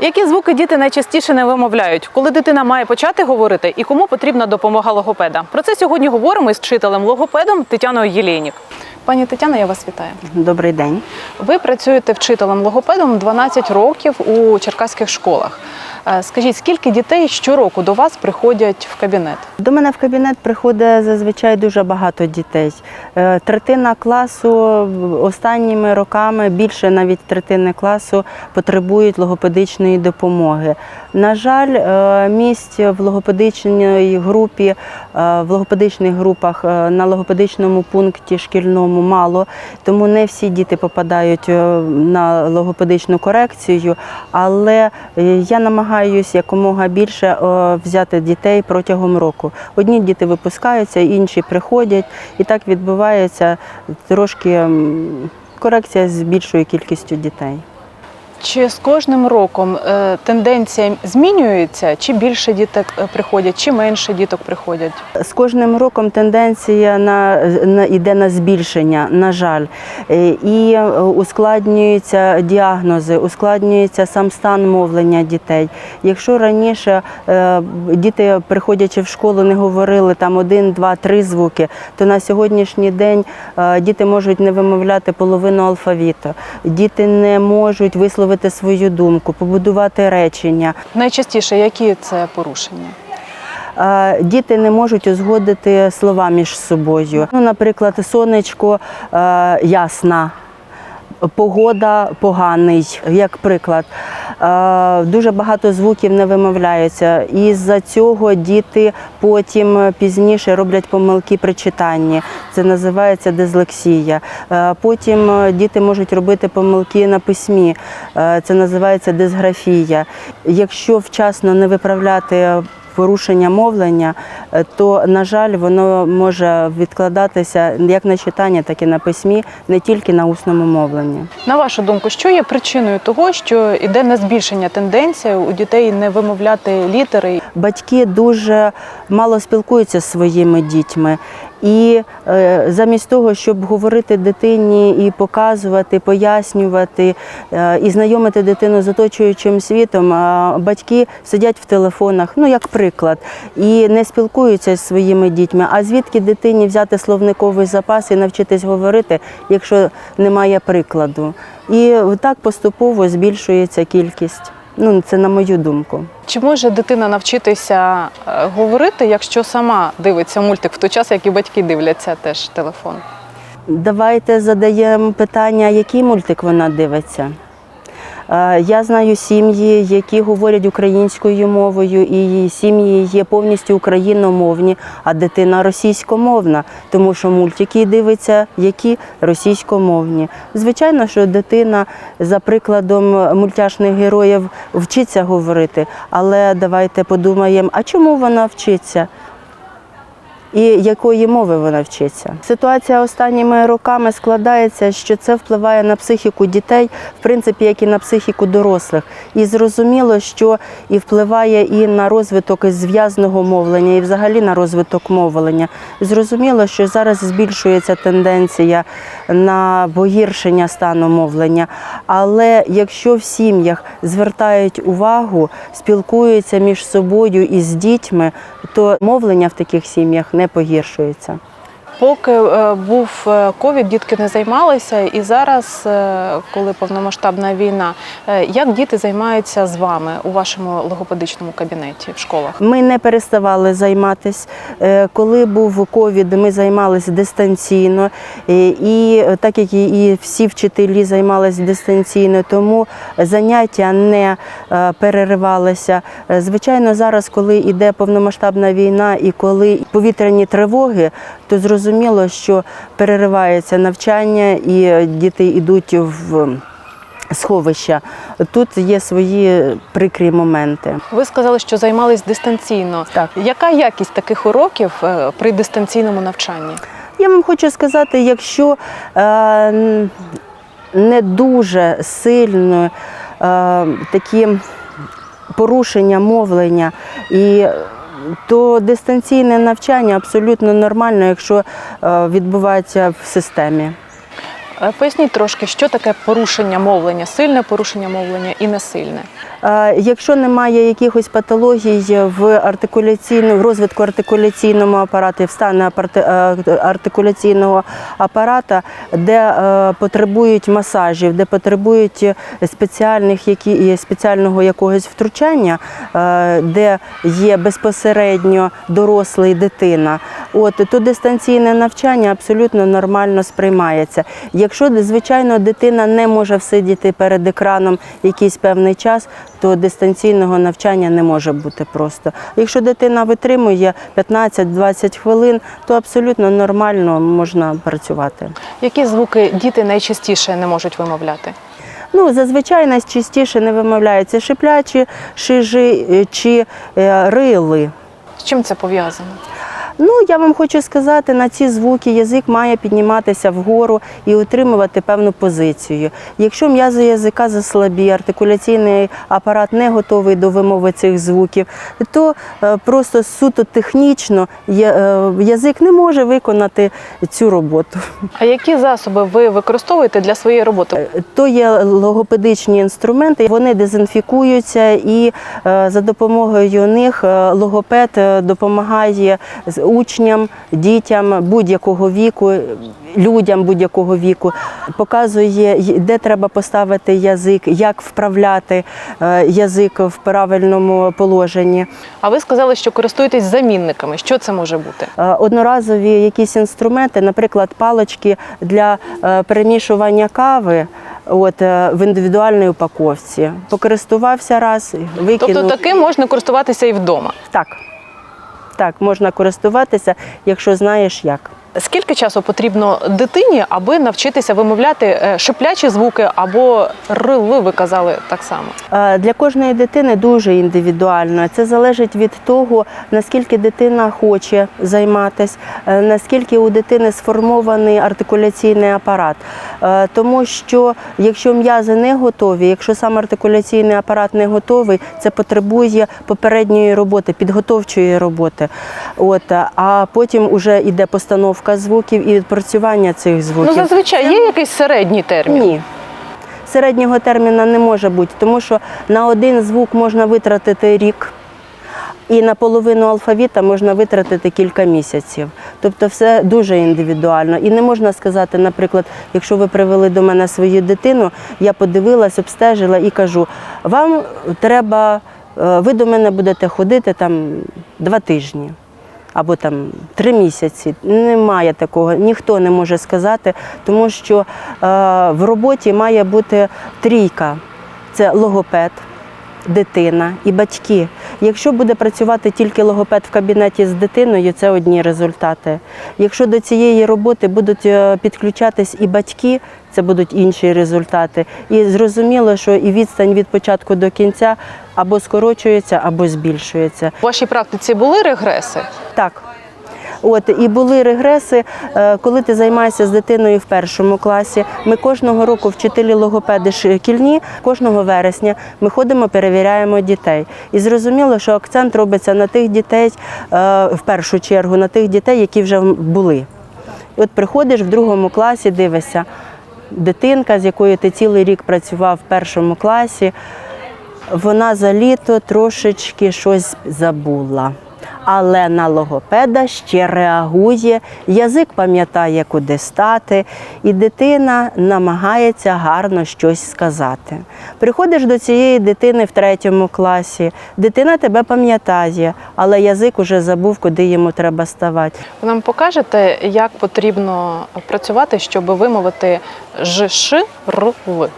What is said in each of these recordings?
Які звуки діти найчастіше не вимовляють, коли дитина має почати говорити і кому потрібна допомога логопеда? Про це сьогодні говоримо із вчителем логопедом Тетяною Єлєнік. Пані Тетяна, я вас вітаю. Добрий день. Ви працюєте вчителем логопедом 12 років у черкаських школах. Е, Скажіть, скільки дітей щороку до вас приходять в кабінет? До мене в кабінет приходить зазвичай дуже багато дітей. Е, Третина класу останніми роками, більше навіть третини класу, потребують логопедичної допомоги. На жаль, е, місць в логопедичній групі, в логопедичних групах на логопедичному пункті шкільному мало, тому не всі діти попадають на логопедичну корекцію, але я намагаюся якомога більше е, взяти дітей протягом року. Одні діти випускаються, інші приходять, і так відбувається трошки корекція з більшою кількістю дітей. Чи з кожним роком е, тенденція змінюється? Чи більше діток е, приходять, чи менше діток приходять? З кожним роком тенденція на, на іде на збільшення, на жаль, Е, і ускладнюються діагнози, ускладнюється сам стан мовлення дітей. Якщо раніше діти, приходячи в школу, не говорили там один, два, три звуки, то на сьогоднішній день діти можуть не вимовляти половину алфавіту. Діти не можуть висловити свою думку, побудувати речення. Найчастіше які це порушення? Е, Діти не можуть узгодити слова між собою. Ну, наприклад, сонечко е, ясна, погода поганий, як приклад. Е, Дуже багато звуків не вимовляються. І з-за цього діти потім пізніше роблять помилки при читанні. Це називається дислексія. Е, Потім е, діти можуть робити помилки на письмі. Е, Це називається дисграфія. Якщо вчасно не виправляти порушення мовлення, е, то, на жаль, воно може відкладатися як на читання, так і на письмі, не тільки на усному мовленні. На вашу думку, що є причиною того, що йде на збільшення тенденція у дітей не вимовляти літери? Батьки дуже мало спілкуються зі своїми дітьми. І е, замість того, щоб говорити дитині і показувати, пояснювати е, і знайомити дитину з оточуючим світом, батьки сидять в телефонах, ну як приклад, і не спілкуються зі своїми дітьми. А звідки дитині взяти словниковий запас і навчитись говорити, якщо немає прикладу? І так поступово збільшується кількість. Ну, це на мою думку. Чи може дитина навчитися е, говорити, якщо сама дивиться мультик в той час, як і батьки дивляться теж телефон? Давайте задаємо питання, який мультик вона дивиться. Е, Я знаю сім'ї, які говорять українською мовою, і сім'ї є повністю україномовні, а дитина російськомовна, тому що мультики дивиться, які російськомовні. Звичайно, що дитина за прикладом мультяшних героїв вчиться говорити, але давайте подумаємо, а чому вона вчиться? І якої мови вона вчиться. Ситуація останніми роками складається, що це впливає на психіку дітей, в принципі, як і на психіку дорослих. І зрозуміло, що і впливає і на розвиток зв'язного мовлення, і взагалі на розвиток мовлення. Зрозуміло, що зараз збільшується тенденція на погіршення стану мовлення. Але якщо в сім'ях звертають увагу, спілкуються між собою і з дітьми, то мовлення в таких сім'ях не погіршується. Поки е, був е, ковід, дітки не займалися, і зараз, е, коли повномасштабна війна, як діти займаються з вами у вашому логопедичному кабінеті в школах? Ми не переставали займатися. Коли був ковід, ми займалися дистанційно, і так як і всі вчителі займалися дистанційно, тому заняття не переривалися. Звичайно, зараз, коли йде повномасштабна війна і коли повітряні тривоги, то зрозуміло, що переривається навчання і діти йдуть в сховища. Тут є свої прикрі моменти. Ви сказали, що займались дистанційно. Так. Яка якість таких уроків е, при дистанційному навчанні? Я вам хочу сказати, якщо е, не дуже сильно е, такі порушення мовлення і то дистанційне навчання абсолютно нормально, якщо е, відбувається в системі. Е, Поясніть трошки, що таке порушення мовлення, сильне порушення мовлення і несильне. Е, Якщо немає якихось патологій в артикуляційному в розвитку артикуляційного апарату, в стані е, артикуляційного апарата, де е, потребують масажів, де потребують спеціальних які спеціального якогось втручання, де є безпосередньо дорослий дитина, от то дистанційне навчання абсолютно нормально сприймається. Якщо звичайно дитина не може всидіти перед екраном якийсь певний час, то дистанційного навчання не може бути просто. Якщо дитина витримує 15-20 хвилин, то абсолютно нормально можна працювати. Які звуки діти найчастіше не можуть вимовляти? Ну, зазвичай найчастіше не вимовляються шиплячі, шижи е, чи е, рили. З чим це пов'язано? Ну, я вам хочу сказати, на ці звуки язик має підніматися вгору і утримувати певну позицію. Якщо м'язи язика заслабі, артикуляційний апарат не готовий до вимови цих звуків, то е, просто суто технічно е, язик не може виконати цю роботу. А які засоби ви використовуєте для своєї роботи? То є логопедичні інструменти, вони дезінфікуються, і е, за допомогою них е, логопед е, допомагає учням, дітям будь-якого віку, людям будь-якого віку, показує, де треба поставити язик, як вправляти е, язик в правильному положенні. А ви сказали, що користуєтесь замінниками. Що це може бути? Е, одноразові якісь інструменти, наприклад, палички для е, перемішування кави. От в індивідуальній упаковці покористувався раз, викинув. Тобто таким можна користуватися і вдома. Так, так, можна користуватися, якщо знаєш як. Скільки часу потрібно дитині, аби навчитися вимовляти е, шиплячі звуки або рили, ви казали так само? Е, Для кожної дитини дуже індивідуально. Це залежить від того, наскільки дитина хоче займатися, е, наскільки у дитини сформований артикуляційний апарат. Тому що якщо м'язи не готові, якщо сам артикуляційний апарат не готовий, це потребує попередньої роботи, підготовчої роботи. От, а потім вже йде постановка звуків і відпрацювання цих звуків. Ну зазвичай є якийсь середній термін. Ні. Середнього терміна не може бути, тому що на один звук можна витратити рік, і на половину алфавіта можна витратити кілька місяців. Тобто все дуже індивідуально. І не можна сказати, наприклад, якщо ви привели до мене свою дитину, я подивилась, обстежила і кажу, вам треба, е, ви до мене будете ходити там два тижні або там три місяці. Немає такого, ніхто не може сказати, тому що е, в роботі має бути трійка: це логопед, дитина і батьки. Якщо буде працювати тільки логопед в кабінеті з дитиною, це одні результати. Якщо до цієї роботи будуть е, підключатись і батьки, це будуть інші результати. І зрозуміло, що і відстань від початку до кінця або скорочується, або збільшується. У вашій практиці були регреси? Так. От і були регреси, е, коли ти займаєшся з дитиною в першому класі. Ми кожного року вчителі логопеди шкільні, кожного вересня ми ходимо, перевіряємо дітей. І зрозуміло, що акцент робиться на тих дітей, е, в першу чергу, на тих дітей, які вже були. От приходиш в другому класі, дивишся, дитинка, з якою ти цілий рік працював в першому класі, вона за літо трошечки щось забула. Але на логопеда ще реагує, язик пам'ятає, куди стати, і дитина намагається гарно щось сказати. Приходиш до цієї дитини в третьому класі, дитина тебе пам'ятає, але язик уже забув, куди йому треба ставати. Ви нам покажете, як потрібно працювати, щоб вимовити ж, ш, р, в?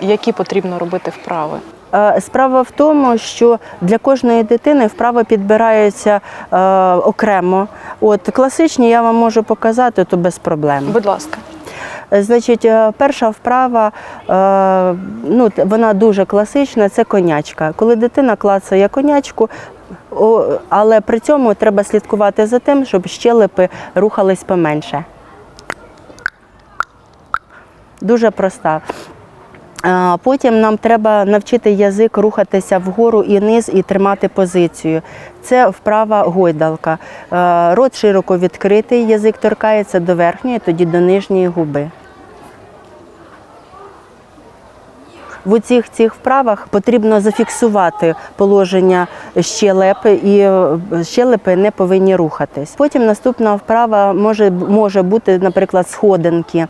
Які потрібно робити вправи? Е, Справа в тому, що для кожної дитини вправи підбираються е, окремо. От класичні я вам можу показати, то без проблем. Будь ласка. Е, Значить, перша вправа, ну, вона дуже класична, це конячка. Коли дитина клацає конячку, але при цьому треба слідкувати за тим, щоб щелепи рухались поменше. Дуже проста. Потім нам треба навчити язик рухатися вгору і низ і тримати позицію. Це вправа гойдалка. Рот широко відкритий, язик торкається до верхньої, тоді до нижньої губи. В цих цих вправах потрібно зафіксувати положення щелепи, і е, щелепи не повинні рухатись. Потім наступна вправа може, може бути, наприклад, сходинки,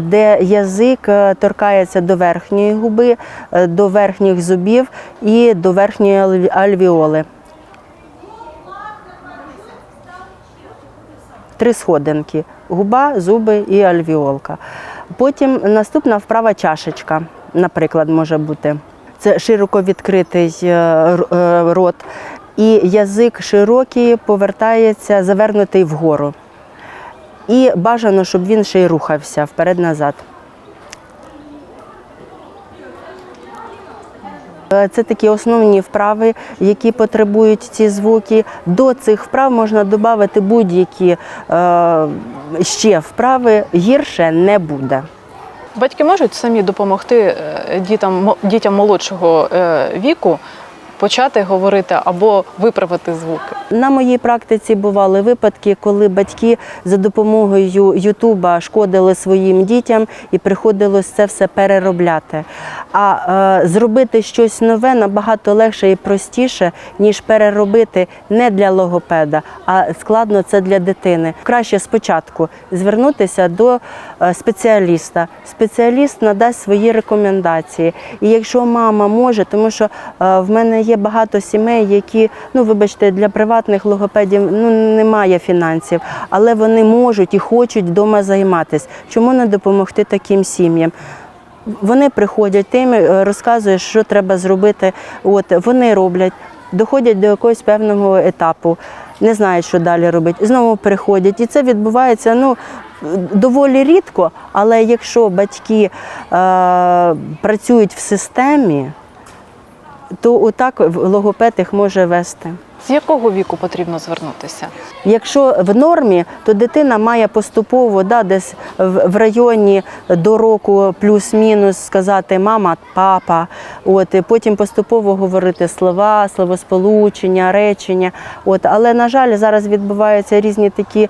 де язик е, торкається до верхньої губи, е, до верхніх зубів і до верхньої альвіоли. Три сходинки: губа, зуби і альвіолка. Потім наступна вправа чашечка, наприклад, може бути. Це широко відкритий е, е, рот, і язик широкий повертається, завернутий вгору. І бажано, щоб він ще й рухався вперед-назад. Це такі основні вправи, які потребують ці звуки. До цих вправ можна додати будь-які е, ще вправи, гірше не буде. Батьки можуть самі допомогти е, дітям, дітям молодшого е, віку почати говорити або виправити звуки. На моїй практиці бували випадки, коли батьки за допомогою Ютуба шкодили своїм дітям і приходилось це все переробляти. А е, зробити щось нове набагато легше і простіше, ніж переробити не для логопеда, а складно це для дитини. Краще спочатку звернутися до е, спеціаліста. Спеціаліст надасть свої рекомендації. І якщо мама може, тому що е, в мене є багато сімей, які, ну вибачте, для приватних логопедів ну немає фінансів, але вони можуть і хочуть вдома займатися. Чому не допомогти таким сім'ям? Вони приходять, ти їм е, розказуєш, що треба зробити. От вони роблять, доходять до якогось певного етапу, не знають, що далі робити. Знову приходять. І це відбувається ну, доволі рідко, але якщо батьки е, працюють в системі, то отак логопед їх може вести. З якого віку потрібно звернутися? Якщо в нормі, то дитина має поступово да, десь в, районі до року плюс-мінус сказати мама, папа. От, і потім поступово говорити слова, словосполучення, речення. От, але, на жаль, зараз відбуваються різні такі.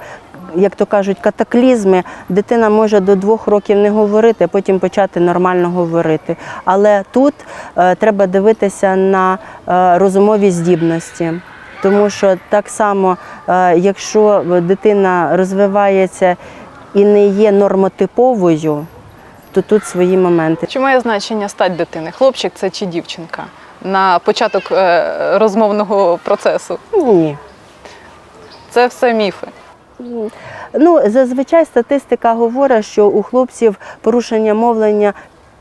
Як то кажуть, катаклізми, дитина може до двох років не говорити, а потім почати нормально говорити. Але тут е, треба дивитися на е, розумові здібності. Тому що так само, е, якщо дитина розвивається і не є нормотиповою, то тут свої моменти. Чи має значення стать дитини? Хлопчик це чи дівчинка? На початок розмовного процесу. Ні. Це все міфи. Ну, зазвичай статистика говорить, що у хлопців порушення мовлення.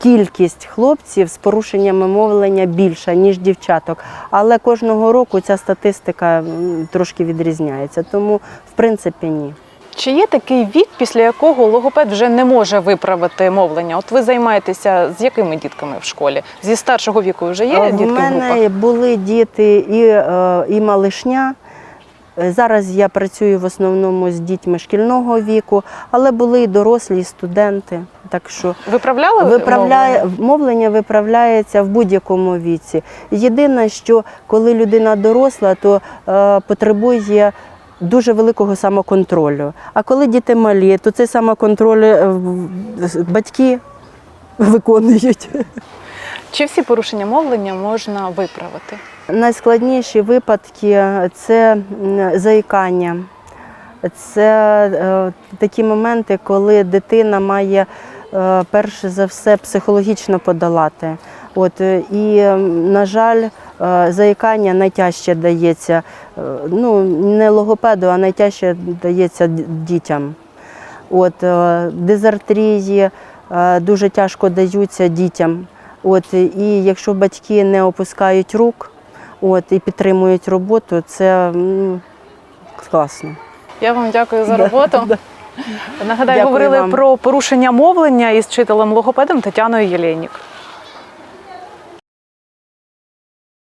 Кількість хлопців з порушеннями мовлення більша, ніж дівчаток. Але кожного року ця статистика трошки відрізняється. Тому, в принципі, ні. Чи є такий вік, після якого логопед вже не може виправити мовлення? От ви займаєтеся з якими дітками в школі? Зі старшого віку вже є дітки В в групах? мене були діти і, е, і малишня. Зараз я працюю в основному з дітьми шкільного віку, але були і дорослі, і студенти. Так що Виправляли виправляє мовлення? мовлення виправляється в будь-якому віці. Єдине, що коли людина доросла, то е, потребує дуже великого самоконтролю. А коли діти малі, то цей самоконтроль е, батьки виконують. Чи всі порушення мовлення можна виправити? Найскладніші випадки це заїкання. Це е, такі моменти, коли дитина має е, перш за все психологічно подолати. От, е, і, на жаль, заїкання найтяжче дається, ну, не логопеду, а найтяжче дається дітям. От, дизартрії дуже тяжко даються дітям. От, і якщо батьки не опускають рук от, і підтримують роботу, це ну, класно. Я вам дякую за роботу. да. Нагадаю, Дякую говорили вам. про порушення мовлення із вчителем логопедом Тетяною Єлєнік.